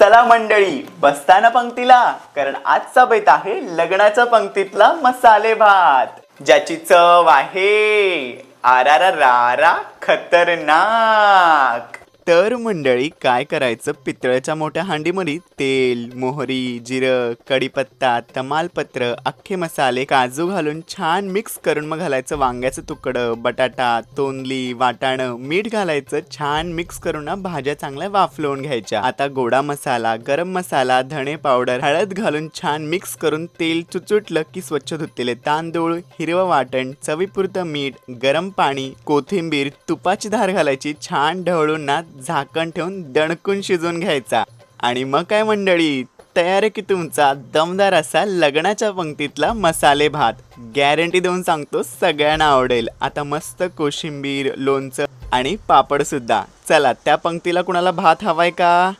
चला मंडळी बसताना पंक्तीला कारण आजचा बेत आहे लग्नाच्या पंक्तीतला मसाले भात ज्याची चव आहे आरा रारा खतरनाक. तर मंडळी काय करायचं? पितळ्याच्या मोठ्या हांडीमध्ये तेल मोहरी जिरं कढीपत्ता तमालपत्र अख्खे मसाले काजू घालून छान मिक्स करून मग घालायचं वांग्याचं तुकडं बटाटा तोंडली वाटाणं मीठ घालायचं छान मिक्स करून ना भाज्या चांगल्या वाफलवून घ्यायच्या. आता गोडा मसाला गरम मसाला धणे पावडर हळद घालून छान मिक्स करून तेल चुचुटलं की स्वच्छ धुतलेले तांदूळ हिरवं वाटण चवीपुरतं मीठ गरम पाणी कोथिंबीर तुपाची धार घालायची छान ढवळून ना झाकण ठेवून दणकून शिजवून घ्यायचा. आणि मग काय मंडळी तयार आहे की तुमचा दमदार असा लग्नाच्या पंक्तीतला मसाले भात. गॅरंटी देऊन सांगतो सगळ्यांना आवडेल. आता मस्त कोशिंबीर लोणचं आणि पापड सुद्धा चला त्या पंक्तीला कुणाला भात हवाय का?